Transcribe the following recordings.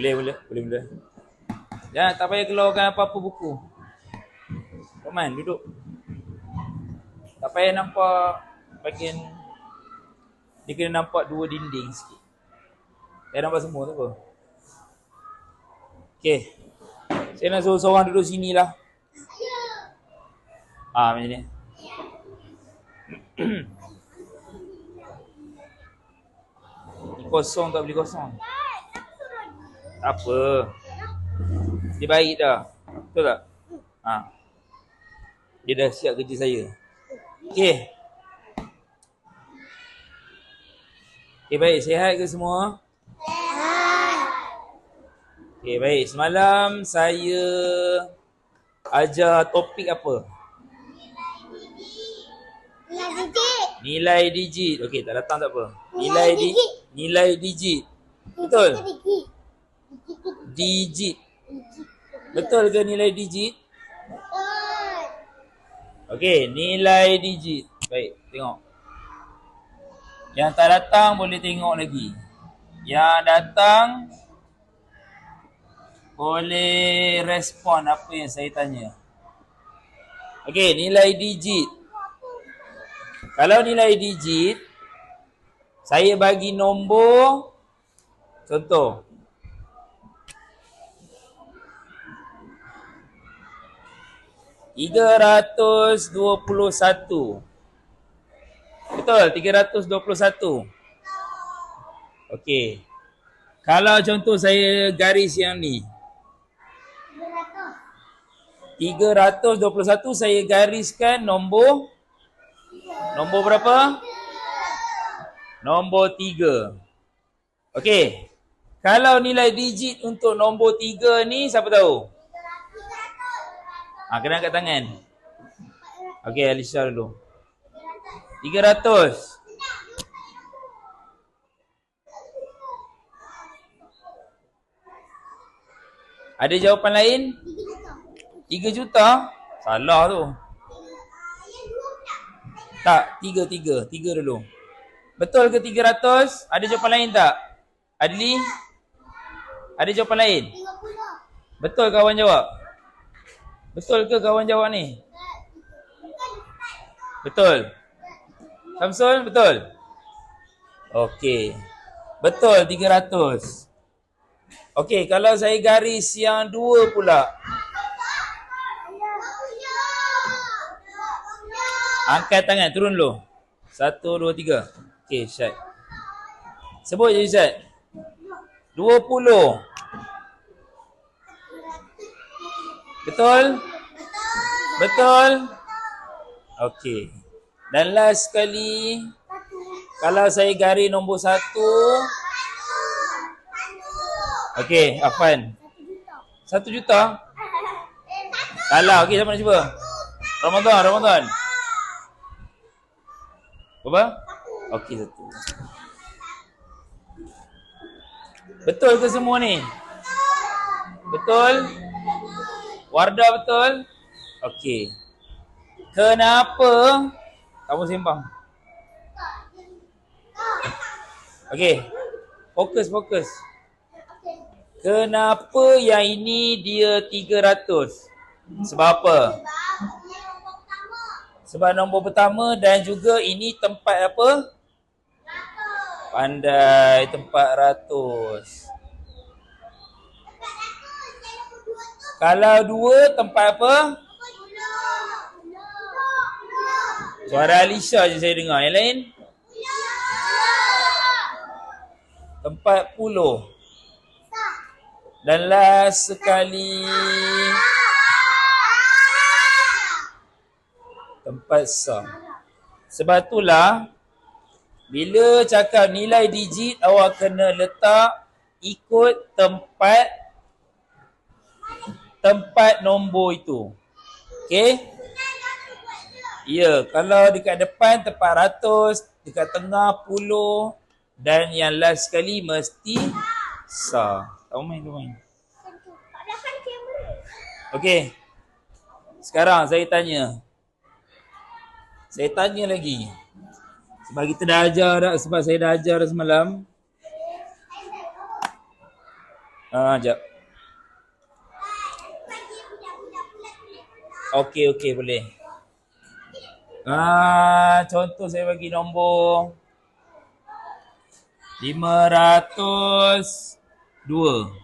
Boleh, boleh, boleh, boleh. Jangan, tak payah keluarkan apa-apa buku. Roman, duduk. Tak payah nampak bagian dia kena nampak dua dinding sikit. Saya nampak semua tu apa? Okey. Saya nak suruh seorang duduk sini lah. Ah, macam ni. Ni kosong tak boleh kosong. Tak apa. Dia baik dah. Betul tak? Ha. Dia dah siap kerja saya. Okey. Okey baik, sihat ke semua? Okey baik, semalam saya ajar topik apa? Nilai digit. Nilai digit. Okey, tak datang tak apa. Nilai Nilai di digit. nilai digit. Betul? Digit. Digit. Betul ke nilai digit? Okey, nilai digit. Baik, tengok. Yang tak datang boleh tengok lagi. Yang datang boleh respon apa yang saya tanya. Okey, nilai digit. Kalau nilai digit, saya bagi nombor, contoh. Tiga ratus dua puluh satu. Betul, tiga ratus dua puluh satu. Okey. Kalau contoh saya garis yang ni. Tiga ratus dua puluh satu saya gariskan nombor Nombor berapa? Nombor tiga. Okey. Kalau nilai digit untuk nombor tiga ni siapa tahu? Ha, kena angkat tangan. Okey, Alicia dulu. Tiga ratus. Ada jawapan lain? Tiga juta? Salah tu. Tak, tiga, tiga. Tiga dulu. Betul ke tiga ratus? Ada jawapan lain tak? Adli? Ada jawapan lain? Betul kawan jawab? Betul ke kawan jawab ni? Betul. Samsul, betul? Okey. Betul, 300. Okey, kalau saya garis yang dua pula. Angkat tangan, turun dulu. Satu, dua, tiga. Okey, Syed. Sebut je Syed. Dua puluh. Betul? Betul? Okey. Dan last sekali, kalau saya garis nombor satu. Okey, Afan. Satu juta? Salah, okey siapa nak cuba? Ramadan, Ramadan. Berapa? Okey, satu. Betul ke semua ni? Betul? Wardah betul? Okey. Kenapa kamu sembang? Okey. Fokus, fokus. Kenapa yang ini dia 300? Sebab apa? Sebab nombor pertama dan juga ini tempat apa? Pandai tempat ratus. Kalau dua tempat apa? Suara Alicia je saya dengar. Yang lain? Tempat puluh. Dan last sekali. Tempat sah. Sebab itulah bila cakap nilai digit awak kena letak ikut tempat tempat nombor itu. Okey? Ya, kalau dekat depan tempat ratus, dekat tengah puluh dan yang last sekali mesti sah. Tahu main tu main. Okey. Sekarang saya tanya. Saya tanya lagi. Sebab kita dah ajar dah, sebab saya dah ajar dah semalam. Ah, jap. Okey, okey, boleh. Ah, contoh saya bagi nombor 502.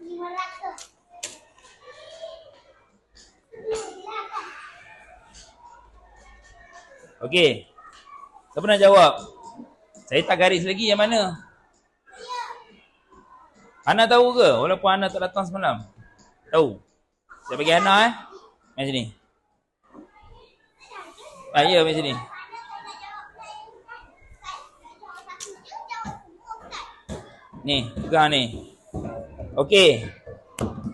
Lima ratus. Okey. Siapa nak jawab? Saya tak garis lagi yang mana? Ana tahu ke? Walaupun Ana tak datang semalam. Tahu. Saya bagi Ana eh. Mari sini. Ah, ya, mari sini. Ni, pegang ni. Okey.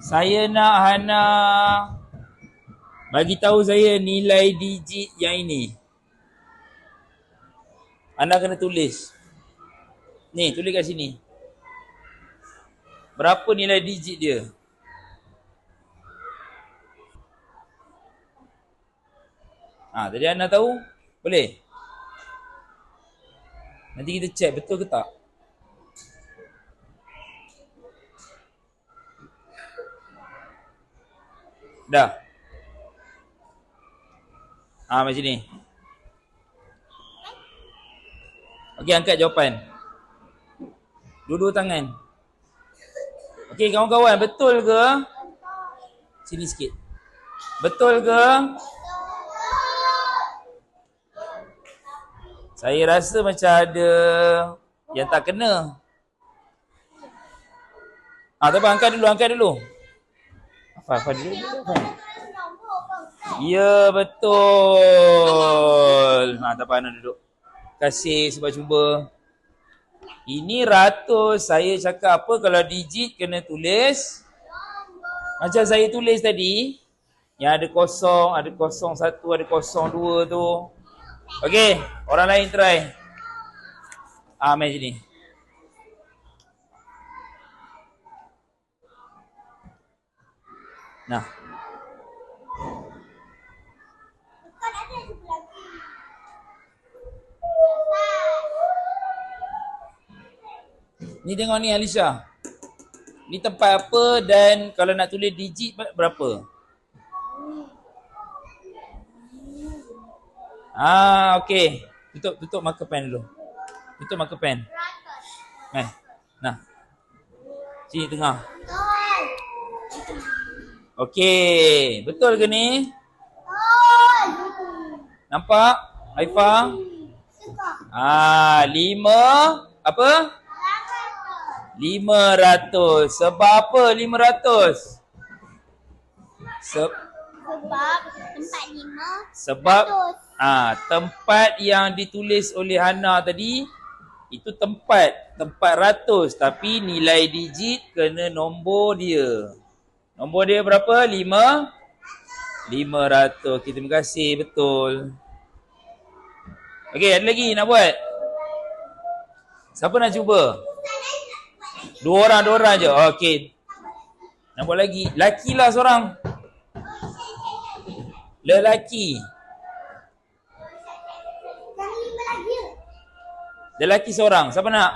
Saya nak Hana bagi tahu saya nilai digit yang ini. Anda kena tulis. Ni, tulis kat sini. Berapa nilai digit dia? Ah, tadi anda tahu? Boleh? Nanti kita check betul ke tak? Dah. Ah, macam ni. Okey, angkat jawapan. Dua-dua tangan. Okey, kawan-kawan, betul ke? Sini sikit. Betul ke? Saya rasa macam ada yang tak kena. Ah, tak apa, angkat dulu, angkat dulu. Apa, apa dulu? Afan. Ya, betul. Ha, tak apa, duduk. Kasih sebab cuba. Ini ratus. Saya cakap apa kalau digit kena tulis. Macam saya tulis tadi. Yang ada kosong, ada kosong satu, ada kosong dua tu. Okey, orang lain try. Ah, main sini. Nah, ni tengok ni Alisha. Ni tempat apa dan kalau nak tulis digit ber- berapa? Ah, okey. Tutup tutup marker pen dulu. Tutup marker pen. Eh. Nah. Sini tengah. Okey, betul ke ni? Nampak? Haifa? Ah, lima apa? Lima ratus. Sebab apa lima ratus? Se- Sebab tempat lima. sebab Ratus. Ah tempat yang ditulis oleh Hana tadi itu tempat, tempat ratus tapi nilai digit kena nombor dia. Nombor dia berapa? Lima? Lima ratus. Okay, terima kasih. Betul. Okey, ada lagi nak buat? Siapa nak cuba? Dua orang, dua orang je. Okey. Nak buat lagi? Lakilah seorang. Lelaki. Yang lima lagi. Lelaki seorang. Siapa nak?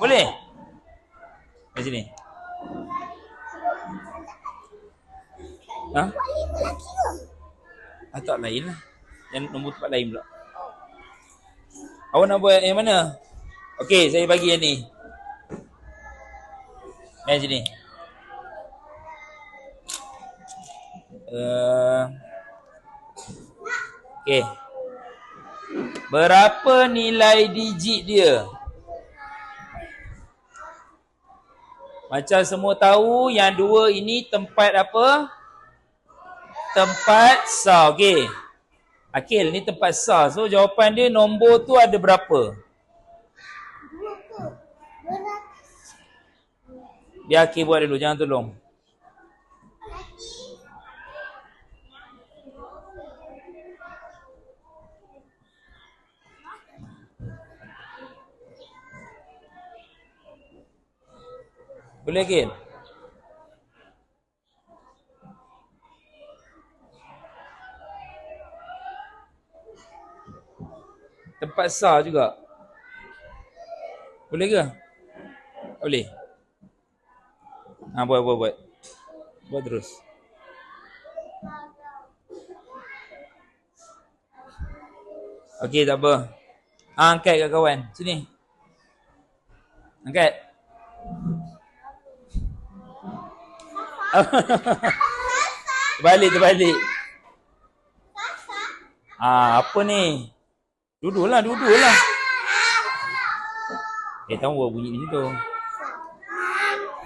Boleh? Di sini. Ha? Ah, tak lain lah. Yang nombor tempat lain pula. Awak nak buat yang mana? Okey, saya bagi yang ni. Yang sini. Uh, Okey. Berapa nilai digit dia? Macam semua tahu yang dua ini tempat apa? Tempat sah. Okey. Akil, ni tempat sah. So jawapan dia nombor tu ada berapa? Biar Akil buat dulu, jangan tolong. Boleh Akil? Tempat sah juga. Boleh ke? Boleh? Ha, buat, buat, buat. Buat terus. Okey, tak apa. Ha, angkat kat kawan. Sini. Angkat. Terbalik, terbalik. Ah, apa ni? Duduklah, duduklah. Eh, tahu buat bunyi di situ.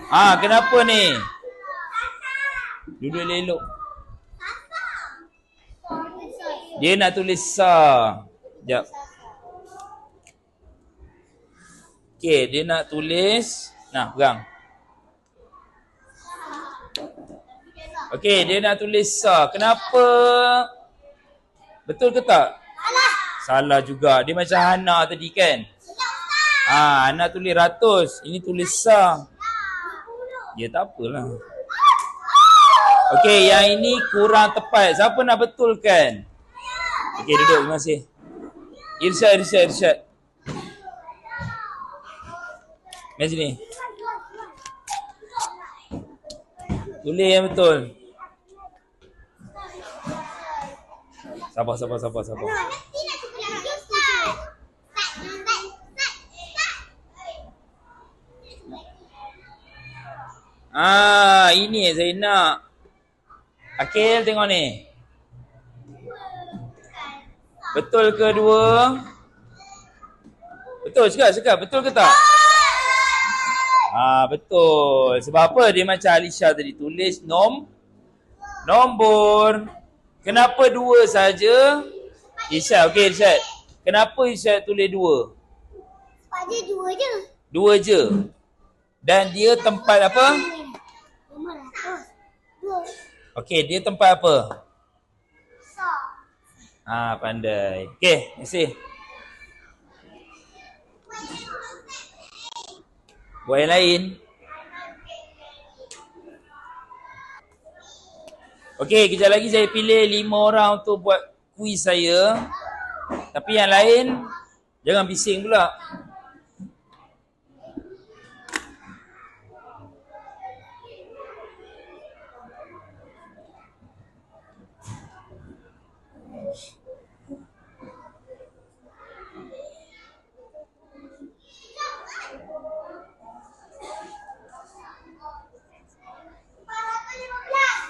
Ah, kenapa ni? Duduk elok. Dia nak tulis sa. Sekejap. Okey, dia nak tulis. Nah, pegang. Okey, dia nak tulis sa. Kenapa? Betul ke tak? Salah. Salah juga. Dia macam Hana tadi kan? Ah, Hana tulis ratus. Ini tulis sa. Ya tak apalah. Okey, yang ini kurang tepat. Siapa nak betulkan? Okey, duduk. Terima kasih. Irsyad, Irsyad, Irsyad. Mari sini. Tulis yang betul. Sabar, sabar, sabar, sabar. Ah, ini yang saya nak. Akil tengok ni. Betul ke dua? Betul cakap, cakap. Betul ke tak? Ah, betul. Sebab apa dia macam Alisha tadi tulis nom nombor. Kenapa dua saja? Isyad, okey Isyad. Kenapa Isyad tulis dua? Sebab dia dua je. Dua je. Dan dia tempat apa? Okey, dia tempat apa? Ah, pandai. Okey, kasih. Buat yang lain. Okey, kejap lagi saya pilih lima orang untuk buat kuis saya. Tapi yang lain, jangan bising pula. Lima ratus lima belas.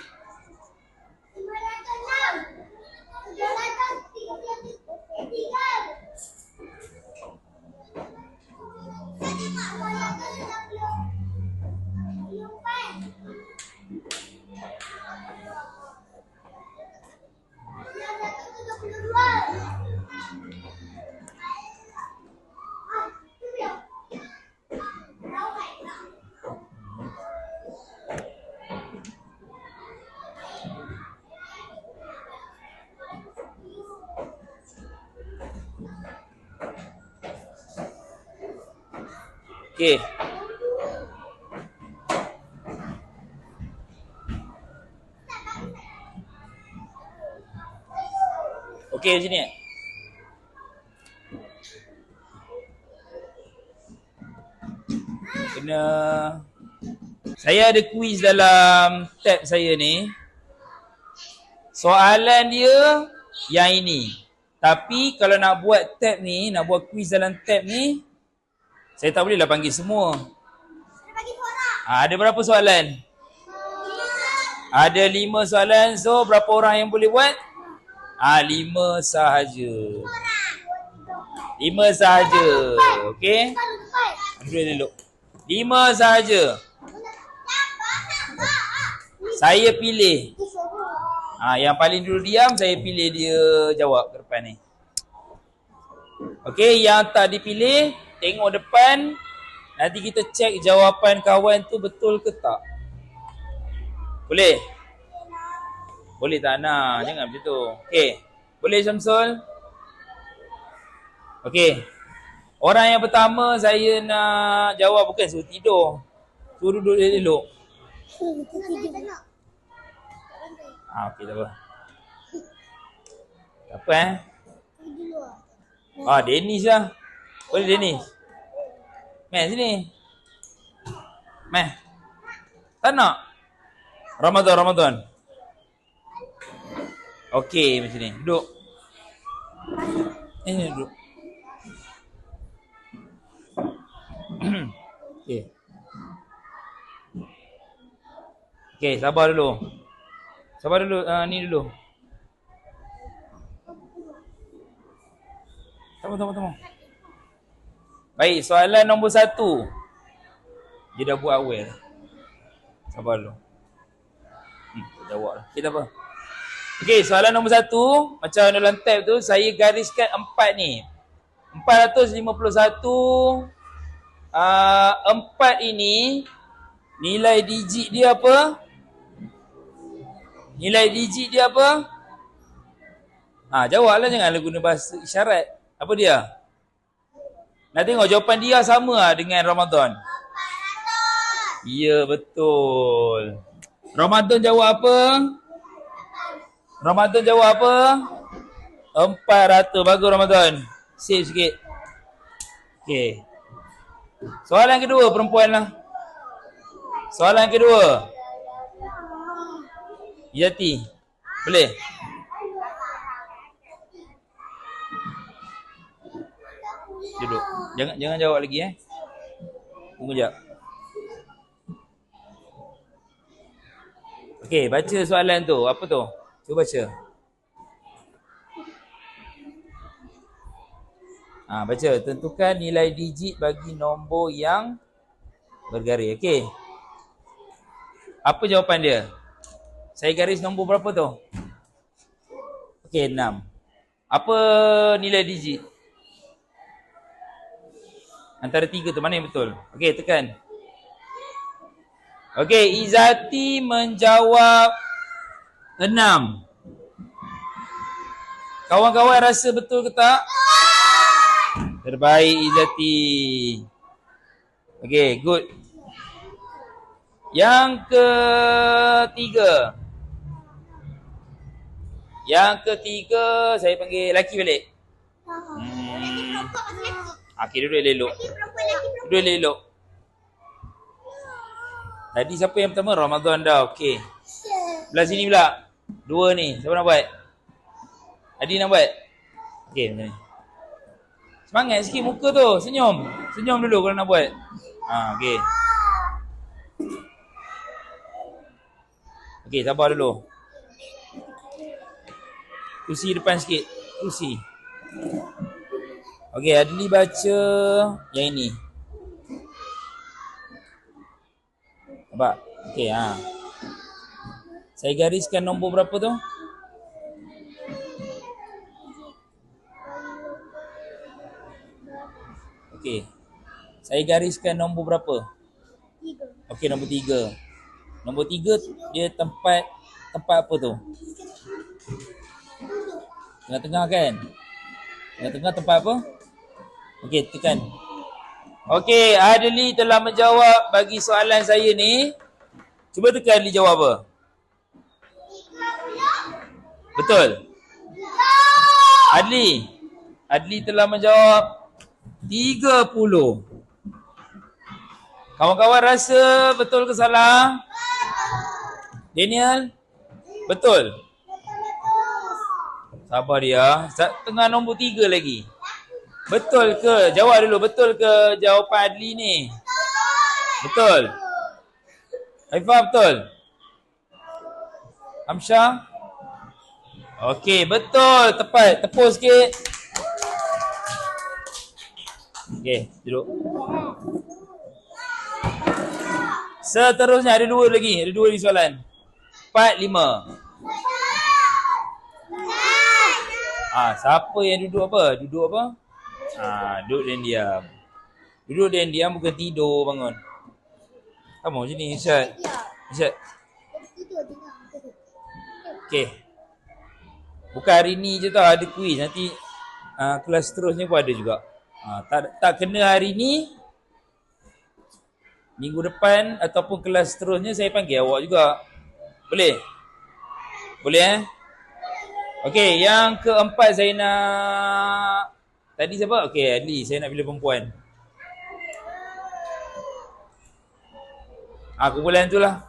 Lima ratus enam. Tujuh ratus tiga. Tiga. Saya mak lima ratus enam puluh. Enam puluh empat. Enam ratus tujuh puluh dua. Ah, tu dia. Rawat. Okey. Okey sini. Kena Saya ada kuis dalam tab saya ni. Soalan dia yang ini. Tapi kalau nak buat tab ni, nak buat kuis dalam tab ni, saya tak bolehlah panggil semua. Ha, ada berapa soalan? Ada lima soalan. So, berapa orang yang boleh buat? Ah, ha, lima sahaja. Lima sahaja. Okey? Duduk elok. Lima sahaja. Saya pilih. Ah, ha, yang paling dulu diam, saya pilih dia jawab ke depan ni. Okey, yang tak dipilih, tengok depan. Nanti kita cek jawapan kawan tu betul ke tak. Boleh? Boleh tak nak? Jangan macam tu. Okey. Boleh Syamsul? Okey. Orang yang pertama saya nak jawab bukan suruh tidur. Suruh duduk elok. Tengok. Ah, okey tak apa. Tak apa eh. Ah, Dennis lah. Boleh Dennis? Main sini. Meh. Tak nak? Ramadan, Ramadan. Okey macam ni. Duduk. Eh, ni duduk. Okey. Okey, sabar dulu. Sabar dulu, uh, ni dulu. Tunggu, tunggu, tunggu. Baik, soalan nombor satu. Dia dah buat awal. Sabar dulu. Hmm, jawab lah. Tak apa. Okey, soalan nombor satu. Macam dalam tab tu, saya gariskan empat ni. 451. Uh, empat ini, nilai digit dia apa? Nilai digit dia apa? Ha, jawablah janganlah guna bahasa isyarat. Apa dia? Nak tengok jawapan dia sama lah dengan Ramadan. Ya, betul. Ramadan jawab apa? Ramadan jawab apa? Empat ratus. Bagus Ramadan. Save sikit. Okay. Soalan kedua perempuan lah. Soalan kedua. Yati. Boleh? Duduk. Jangan jangan jawab lagi eh. Tunggu jap. Okey, baca soalan tu. Apa tu? Cuba baca. Ha, baca. Tentukan nilai digit bagi nombor yang bergaris. Okey. Apa jawapan dia? Saya garis nombor berapa tu? Okey, 6. Apa nilai digit? Antara tiga tu mana yang betul? Okey, tekan. Okey, Izati menjawab enam. Kawan-kawan rasa betul ke tak? Terbaik Izati. Okey, good. Yang ketiga. Yang ketiga, saya panggil lelaki balik. Hmm. Okey, duduk elok. Duduk elok. Tadi siapa yang pertama? Ramadan dah. Okey. Belah sini pula. Dua ni. Siapa nak buat? Adi nak buat? Okey, macam ni. Semangat sikit muka tu. Senyum. Senyum dulu kalau nak buat. Ha, okey. Okey, sabar dulu. Kursi depan sikit. Kursi. Okey, Adli baca yang ini. Nampak? Okey, ha. Saya gariskan nombor berapa tu? Okey. Saya gariskan nombor berapa? Tiga. Okey, nombor tiga. Nombor tiga dia tempat tempat apa tu? Tengah-tengah kan? Tengah-tengah tempat apa? Okey, tekan. Okey, Adli telah menjawab bagi soalan saya ni. Cuba tekan Adli jawab apa? Betul? Adli. Adli telah menjawab 30. Kawan-kawan rasa betul ke salah? Daniel? Betul? Sabar dia. Tengah nombor tiga lagi. Betul ke? Jawab dulu. Betul ke jawapan Adli ni? Betul? Haifah betul? Amsyah? Okey, betul. Tepat. Tepuk sikit. Okey, duduk. Seterusnya ada dua lagi. Ada dua lagi soalan. Empat, lima. Ah, siapa yang duduk apa? Duduk apa? Ah, duduk dan diam. Duduk dan diam bukan tidur bangun. Kamu macam ni, Isyad. Isyad. Tidur dengar. Okey. Bukan hari ni je tau ada kuis. Nanti uh, kelas seterusnya pun ada juga. Uh, tak tak kena hari ni. Minggu depan ataupun kelas seterusnya saya panggil awak juga. Boleh? Boleh eh? Okey, yang keempat saya nak Tadi siapa? Okey, Adli. Saya nak pilih perempuan. Ah, kumpulan tu lah.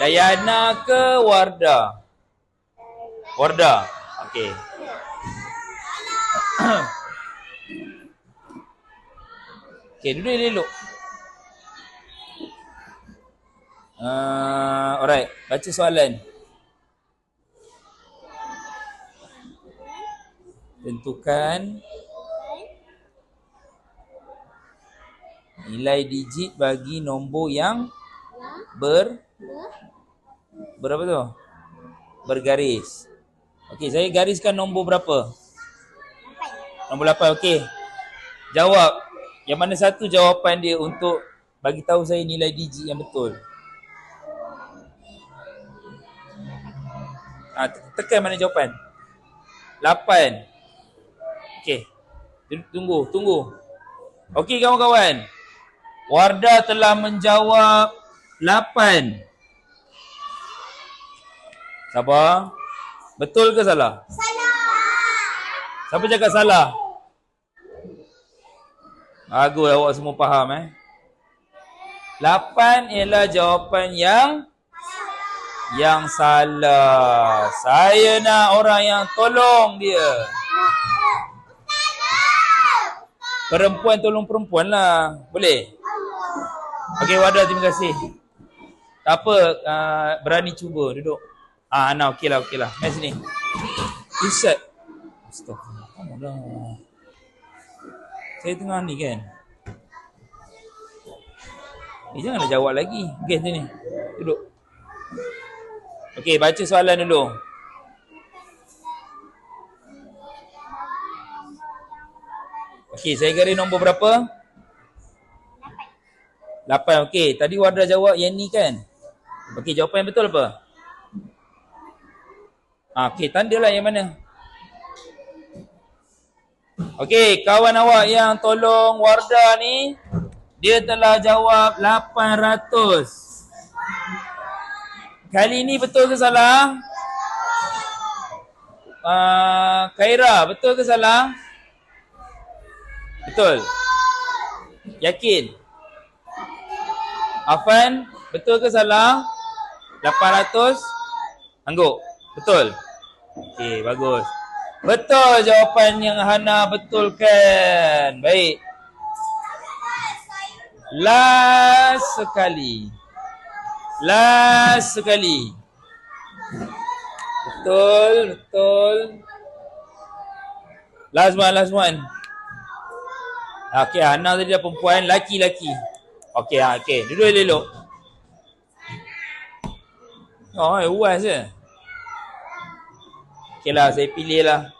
Dayana ke Wardah? Wardah. Okey. Okey, duduk elok. Uh, alright, baca soalan. Tentukan nilai digit bagi nombor yang ber berapa tu? Bergaris. Okey, saya gariskan nombor berapa? Nombor 8. Okey. Jawab. Yang mana satu jawapan dia untuk bagi tahu saya nilai digit yang betul? Te- tekan mana jawapan? 8. Tunggu- Tunggu. Okey kawan-kawan. Wardah telah menjawab 8. Sabar. Betul ke salah? Salah. Siapa cakap salah? Bagus awak semua faham eh. 8 ialah jawapan yang yang salah. Saya nak orang yang tolong dia. Perempuan tolong perempuan lah. Boleh? Okey Wadah terima kasih. Tak apa, uh, berani cuba duduk. Ah, Ana okey lah, okey lah. Mari sini. Isyad. Astagfirullah. Saya tengah ni kan. Eh, janganlah jawab lagi. Okey, sini. Duduk. Okey, baca soalan dulu. Okey, saya garis nombor berapa? 8. Okey, tadi Wardah jawab yang ni kan? Okey, jawapan yang betul apa? Ah, okey, tandalah yang mana? Okey, kawan awak yang tolong Wardah ni, dia telah jawab 800. Kali ni betul ke salah? Uh, Khaira, betul ke salah? Betul. Yakin? Afan, betul ke salah? 800? Angguk. Betul. Okey, bagus. Betul jawapan yang Hana betulkan. Baik. Last sekali. Last sekali. Betul, betul. Last one, last one. Okey, Hana tadi dah perempuan, laki-laki. Okey, ha, okey. Duduk elok. Oh, eh, uas je. Okey lah, saya pilih lah.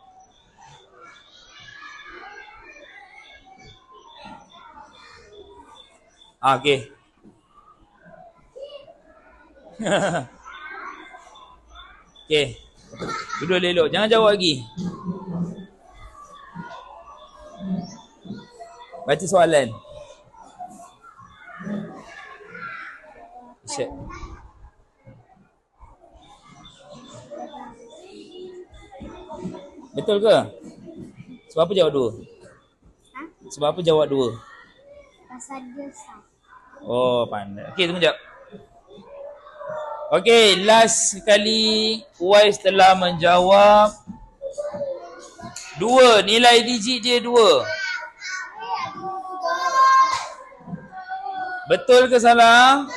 Ah, okey. okey. Duduk elok. Jangan jawab lagi. Baca soalan. Isyad. Betul ke? Sebab apa jawab dua? Ha? Sebab apa jawab dua? Pasal dia sah. Oh, pandai. Okey, tunggu jap. Okey, last sekali Uwais telah menjawab dua. Nilai digit dia dua. Betul ke salah?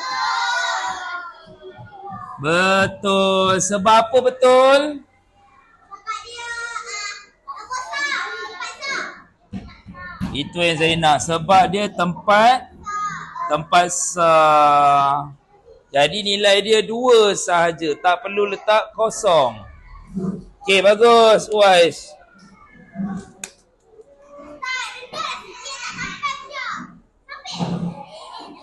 Betul. Sebab apa betul? Itu yang saya nak. Sebab dia tempat tempat sah. Jadi nilai dia dua sahaja. Tak perlu letak kosong. Okey, bagus. Uwais.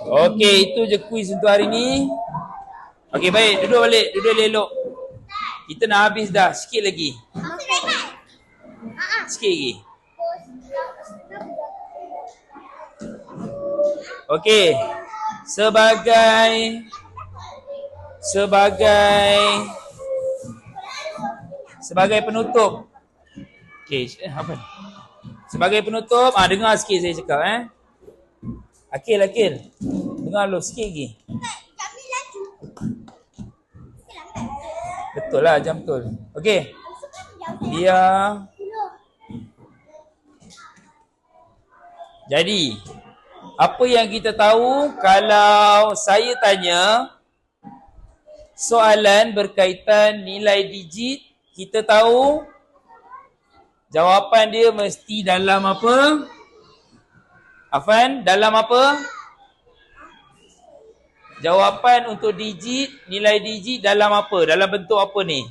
Okey, itu je kuis untuk hari ni. Okey, baik. Duduk balik. Duduk elok. Kita nak habis dah. Sikit lagi. Sikit lagi. Okey. Sebagai sebagai sebagai penutup. Okey, eh, apa? Sebagai penutup, ah dengar sikit saya cakap eh. Akil, Akil. Dengar lu sikit lagi. Betul lah jam betul. Okey. Dia jadi apa yang kita tahu kalau saya tanya soalan berkaitan nilai digit, kita tahu jawapan dia mesti dalam apa? Afan, dalam apa? Jawapan untuk digit, nilai digit dalam apa? Dalam bentuk apa ni?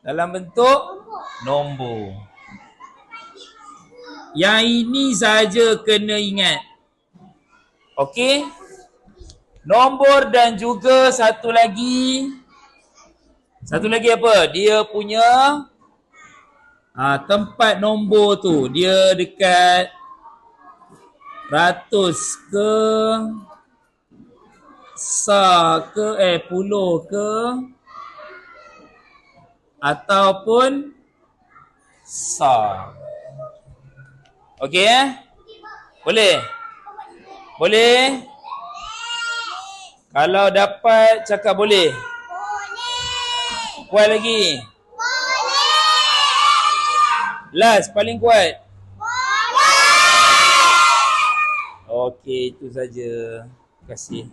Dalam bentuk nombor. Yang ini saja kena ingat. Okey? Nombor dan juga satu lagi satu lagi apa? Dia punya ah tempat nombor tu dia dekat ratus ke sa ke eh puluh ke ataupun sa. Okey eh? Boleh? Boleh? Kalau dapat cakap boleh. Boleh. Kuat lagi. Last paling kuat. Okey itu saja. Terima kasih.